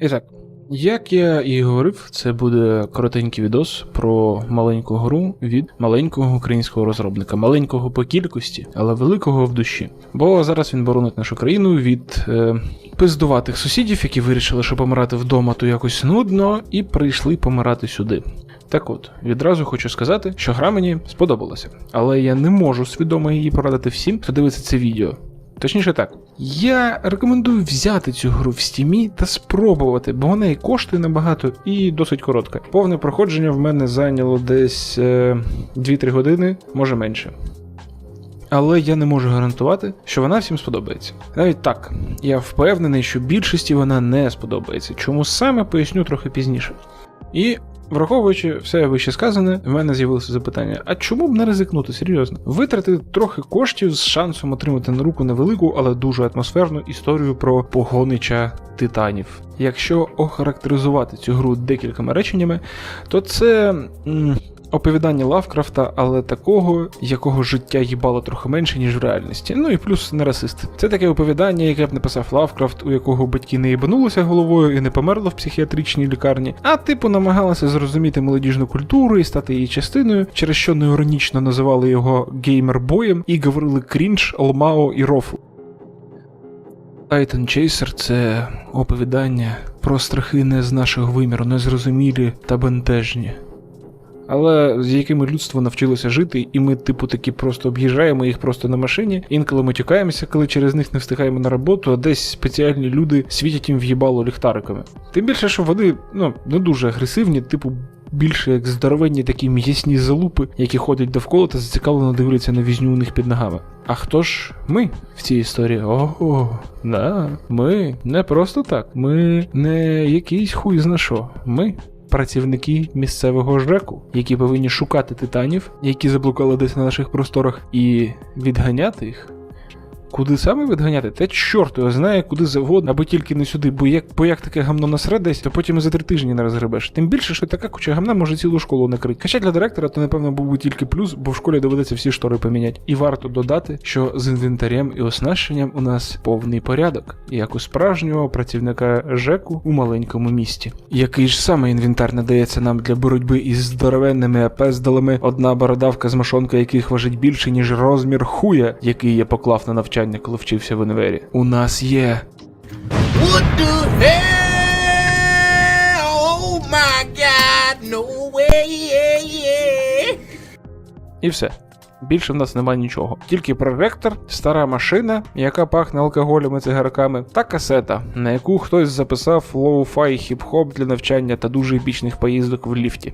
І так, як я і говорив, це буде коротенький відос про маленьку гру від маленького українського розробника, маленького по кількості, але великого в душі. Бо зараз він боронить нашу країну від е, пиздуватих сусідів, які вирішили, що помирати вдома то якось нудно, і прийшли помирати сюди. Так от, відразу хочу сказати, що гра мені сподобалася, але я не можу свідомо її порадити всім, хто дивиться це відео. Точніше так, я рекомендую взяти цю гру в стімі та спробувати, бо вона і коштує набагато, і досить коротка. Повне проходження в мене зайняло десь е, 2-3 години, може менше. Але я не можу гарантувати, що вона всім сподобається. Навіть так, я впевнений, що більшості вона не сподобається. Чому саме поясню трохи пізніше. І Враховуючи все вище сказане, в мене з'явилося запитання: а чому б не ризикнути серйозно? Витратити трохи коштів з шансом отримати на руку невелику, але дуже атмосферну історію про погонича титанів. Якщо охарактеризувати цю гру декількома реченнями, то це. Оповідання Лавкрафта, але такого, якого життя їбало трохи менше, ніж в реальності. Ну і плюс не расист. Це таке оповідання, яке б написав Лавкрафт, у якого батьки не їбанулися головою і не померли в психіатричній лікарні, а типу намагалися зрозуміти молодіжну культуру і стати її частиною, через що неіронічно називали його геймер-боєм і говорили крінж, алмао і рофл. Titan Chaser – це оповідання про страхи не з нашого виміру, незрозумілі та бентежні. Але з якими людство навчилося жити, і ми, типу, таки просто об'їжджаємо їх просто на машині. Інколи ми тікаємося, коли через них не встигаємо на роботу, а десь спеціальні люди світять їм в'їбало ліхтариками. Тим більше, що вони ну, не дуже агресивні, типу. Більше як здоровенні такі м'ясні залупи, які ходять довкола та зацікавлено дивляться на візню у них під ногами. А хто ж ми в цій історії? Ого, да, ми не просто так. Ми не якийсь хуй зна що. Ми працівники місцевого ЖЕКу, які повинні шукати титанів, які заблукали десь на наших просторах, і відганяти їх. Куди саме відганяти? Та чорт його знає, куди завгодно, аби тільки не сюди, бо як, бо як таке гамно насре десь, то потім і за три тижні не розгребеш. Тим більше, що така куча гамна може цілу школу накрити. Хоча для директора то, напевно, був би тільки плюс, бо в школі доведеться всі штори поміняти. І варто додати, що з інвентарем і оснащенням у нас повний порядок, як у справжнього працівника ЖЕКу у маленькому місті. Який ж саме інвентар надається нам для боротьби із здоровенними апездалами, одна бородавка з машонка яких важить більше, ніж розмір хуя, який я поклав на навчання, коли вчився в універі. У нас є What the hell? Oh my god, no way, yeah, yeah. І все. Більше в нас немає нічого. Тільки проректор, стара машина, яка пахне алкоголем і цигарками, та касета, на яку хтось записав лоу-фай хіп-хоп для навчання та дуже епічних поїздок в ліфті.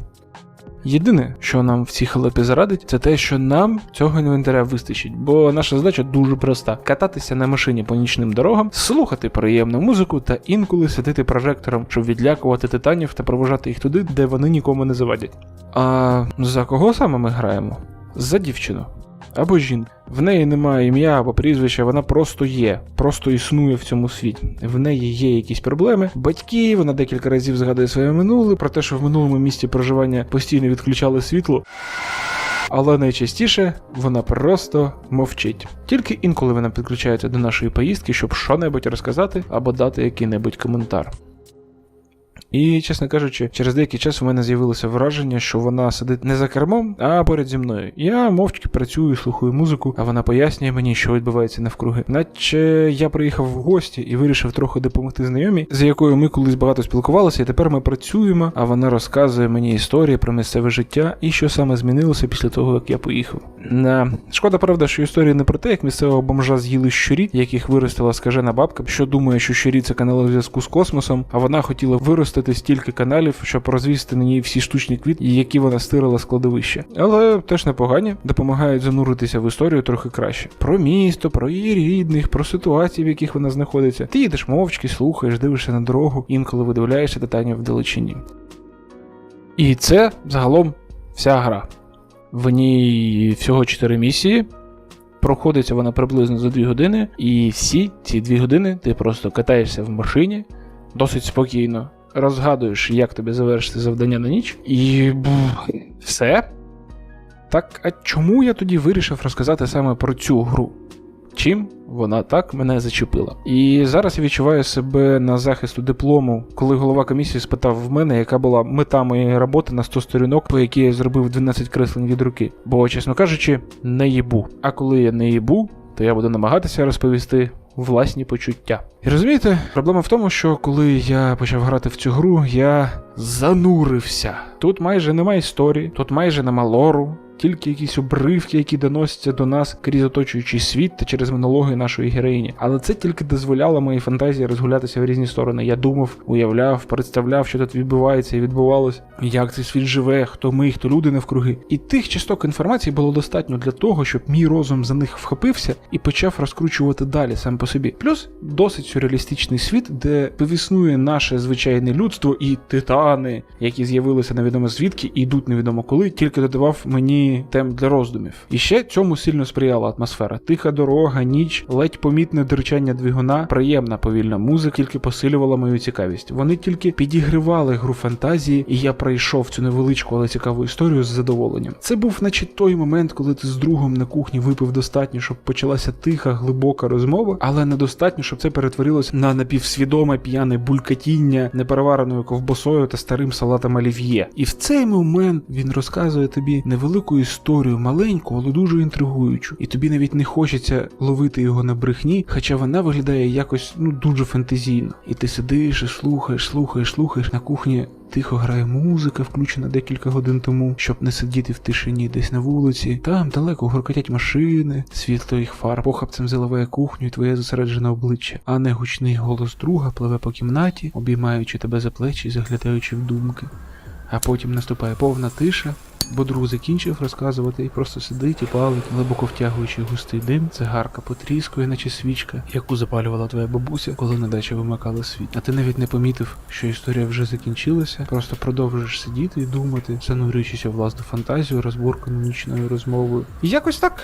Єдине, що нам в цій халепі зарадить, це те, що нам цього інвентаря вистачить, бо наша задача дуже проста: кататися на машині по нічним дорогам, слухати приємну музику та інколи сидити прожектором, щоб відлякувати титанів та провожати їх туди, де вони нікому не завадять. А за кого саме ми граємо? За дівчину. Або жінку. В неї немає ім'я або прізвища, вона просто є, просто існує в цьому світі. В неї є якісь проблеми. Батьки, вона декілька разів згадує своє минуле про те, що в минулому місці проживання постійно відключали світло. Але найчастіше вона просто мовчить. Тільки інколи вона підключається до нашої поїздки, щоб що-небудь розказати або дати який-небудь коментар. І, чесно кажучи, через деякий час у мене з'явилося враження, що вона сидить не за кермом, а поряд зі мною. Я мовчки працюю, слухаю музику, а вона пояснює мені, що відбувається навкруги. Наче я приїхав в гості і вирішив трохи допомогти знайомій, з якою ми колись багато спілкувалися, і тепер ми працюємо, а вона розказує мені історії про місцеве життя і що саме змінилося після того, як я поїхав. На шкода, правда, що історії не про те, як місцевого бомжа з'їли щурі, яких виростила скажена бабка, що думає, що щурі це канали в зв'язку з космосом, а вона хотіла виростити стільки каналів, щоб розвісти на ній всі штучні квіти, які вона стирила з кладовища. Але теж непогані, допомагають зануритися в історію трохи краще. Про місто, про її рідних, про ситуації, в яких вона знаходиться. Ти їдеш мовчки, слухаєш, дивишся на дорогу, інколи видивляєшся детально в далечині. І це загалом вся гра. В ній всього 4 місії. Проходиться вона приблизно за 2 години, і всі ці 2 години ти просто катаєшся в машині досить спокійно, розгадуєш, як тобі завершити завдання на ніч, і бу, все. Так, а чому я тоді вирішив розказати саме про цю гру? чим вона так мене зачепила. І зараз я відчуваю себе на захисту диплому, коли голова комісії спитав в мене, яка була мета моєї роботи на 100 сторінок, по якій я зробив 12 креслень від руки. Бо, чесно кажучи, не їбу. А коли я не їбу, то я буду намагатися розповісти власні почуття. І розумієте, проблема в тому, що коли я почав грати в цю гру, я занурився. Тут майже немає історії, тут майже нема лору, тільки якісь обривки, які доносяться до нас крізь оточуючий світ та через монологи нашої героїні. Але це тільки дозволяло моїй фантазії розгулятися в різні сторони. Я думав, уявляв, представляв, що тут відбувається і відбувалось, як цей світ живе, хто ми, хто люди навкруги. І тих часток інформації було достатньо для того, щоб мій розум за них вхопився і почав розкручувати далі сам по собі. Плюс досить сюрреалістичний світ, де повіснує наше звичайне людство і титани, які з'явилися невідомо звідки і йдуть невідомо коли, тільки додавав мені тем для роздумів. І ще цьому сильно сприяла атмосфера. Тиха дорога, ніч, ледь помітне дирчання двигуна, приємна повільна музика, тільки посилювала мою цікавість. Вони тільки підігривали гру фантазії, і я пройшов цю невеличку, але цікаву історію з задоволенням. Це був, наче той момент, коли ти з другом на кухні випив достатньо, щоб почалася тиха, глибока розмова, але недостатньо, щоб це перетворилось на напівсвідоме п'яне булькатіння неперевареною ковбасою та старим салатом олів'є. І в цей момент він розказує тобі невелику історію, маленьку, але дуже інтригуючу. І тобі навіть не хочеться ловити його на брехні, хоча вона виглядає якось ну дуже фантазійно. І ти сидиш і слухаєш, слухаєш, слухаєш на кухні. Тихо грає музика, включена декілька годин тому, щоб не сидіти в тишині десь на вулиці. Там далеко гуркотять машини, світло їх фар похапцем заливає кухню і твоє зосереджене обличчя, а не гучний голос друга пливе по кімнаті, обіймаючи тебе за плечі і заглядаючи в думки. А потім наступає повна тиша, бо друг закінчив розказувати і просто сидить і палить, глибоко втягуючи густий дим, цигарка потріскує, наче свічка, яку запалювала твоя бабуся, коли на дачі вимикали світ. А ти навіть не помітив, що історія вже закінчилася, просто продовжуєш сидіти і думати, занурюючись у власну фантазію, розбуркану нічною розмовою. І якось так.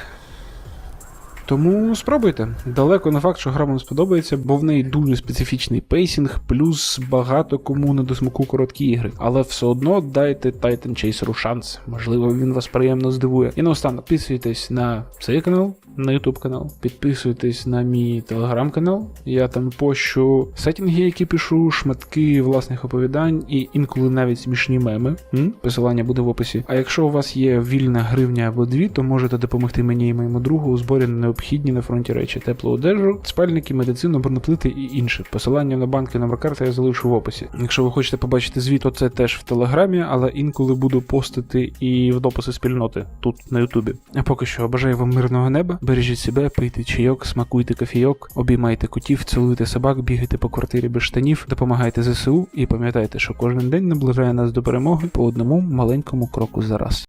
Тому спробуйте. Далеко не факт, що гра вам сподобається, бо в неї дуже специфічний пейсінг, плюс багато кому не до смаку короткі ігри. Але все одно дайте Titan Chaser шанс. Можливо, він вас приємно здивує. І наостанок підписуйтесь на цей канал, на YouTube канал, підписуйтесь на мій телеграм-канал. Я там пощу сетінги, які пишу, шматки власних оповідань і інколи навіть смішні меми. М? Посилання буде в описі. А якщо у вас є вільна гривня або дві, то можете допомогти мені і моєму другу у зборі на необхідні на фронті речі: теплу одежу, спальники, медицину, бронеплити і інше. Посилання на банки номер карти я залишу в описі. Якщо ви хочете побачити звіт, то це теж в телеграмі, але інколи буду постити і в дописи спільноти тут на Ютубі. А поки що бажаю вам мирного неба. Бережіть себе, пийте чайок, смакуйте кофійок, обіймайте котів, цілуйте собак, бігайте по квартирі без штанів, допомагайте ЗСУ і пам'ятайте, що кожен день наближає нас до перемоги по одному маленькому кроку за раз.